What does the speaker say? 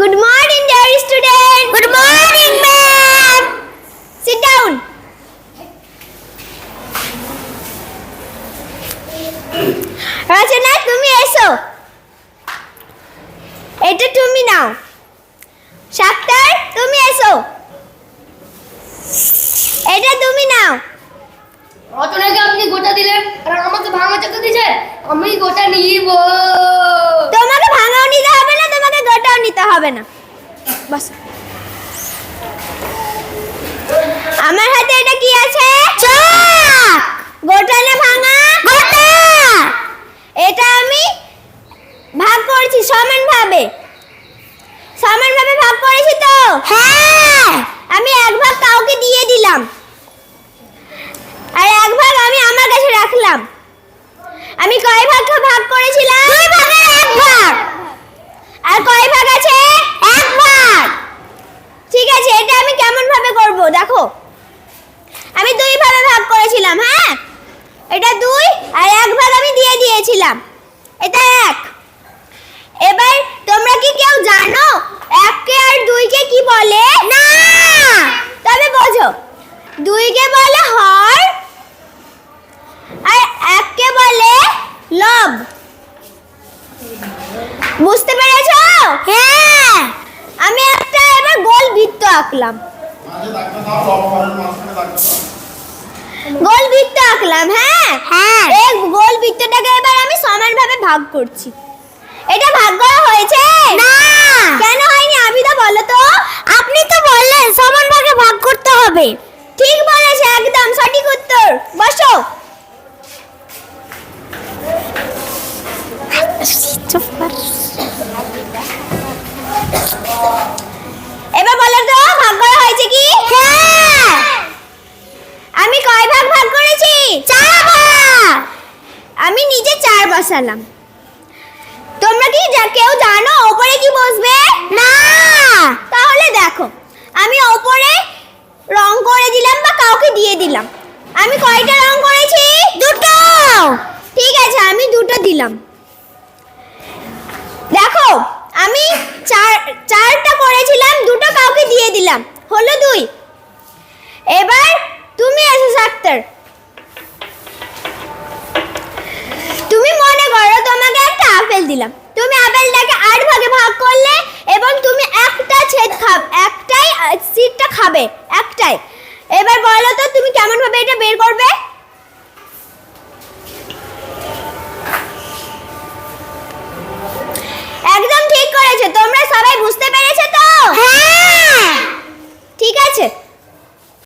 Good morning, dear student. Good morning, ma'am. Sit down. রচনা তুমি এসো এটা তুমি নাও সাক্তার তুমি এসো এটা তুমি নাও রচনাকে আপনি গোটা দিলেন আর আমাকে ভাঙা চোখে দিয়েছেন আমি গোটা নিব হবে না। বাস। আমার হাতে এটা কি আছে? চক! গোটা না ভাঙা? গোটা! এটা আমি ভাগ করেছি সমান ভাবে সমান ভাবে ভাগ করেছি তো? হ্যাঁ! আমি এক ভাগ কাউকে দিয়ে দিলাম আর এক ভাগ আমি আমার কাছে রাখলাম আমি কয় ভাগ ভাগ করেছিলাম দুই ভাগের এক ভাগ আর কয় ভাগ আছে এক ভাগ ঠিক আছে এটা আমি কেমন ভাবে করব দেখো আমি দুই ভাবে ভাগ করেছিলাম হ্যাঁ এটা দুই আর এক ভাগ আমি দিয়ে দিয়েছিলাম। এটা এক। এবার তোমরা কি কেউ জানো এককে আর দুইকে কি বলে? না। তবে বোঝো। দুইকে বলে হর আর এককে বলে লব। বুঝতে পেরেছ? হ্যাঁ। আমি একটা এবার গোল বৃত্ত আঁকলাম। গোল বৃত্ত আঁকলাম হ্যাঁ? হ্যাঁ। এই গোল বৃত্তটাকে এবার আমি সমানভাবে ভাগ করছি। এটা ভাগ করা হয়েছে? না। কেন হয়নি আমি তো বলো তো? আপনি তো বললেন সমানভাবে ভাগ করতে হবে। ঠিক বলেছে একদম সঠিক উত্তর। বসো এবার বলো তো ভাগ করা হয়েছে কি হ্যাঁ আমি কয় ভাগ ভাগ করেছি চার ভাগ আমি নিজে চার বসালাম তোমরা কি যা- কেউ জানো ওপরে কি বসবে? না। তাহলে দেখো, আমি ওপরে রং করে দিলাম বা কাউকে দিয়ে দিলাম। আমি কয়টা রং করেছি? দুটো। ঠিক আছে, আমি দুটো দিলাম। দেখো, আমি চার, চারটা করেছিলাম, দুটো কাউকে দিয়ে দিলাম। হলো দুই। এবার তুমি এসো সাক্তার তুমি মনে করো তোমাকে একটা আপেল দিলাম। তুমি আপেলটাকে আট ভাগে ভাগ করলে এবং তুমি একটা ছেদ খাবে, একটাই সিটটা খাবে, একটাই। এবার বলো তো, তুমি কেমনভাবে এটা বের করবে?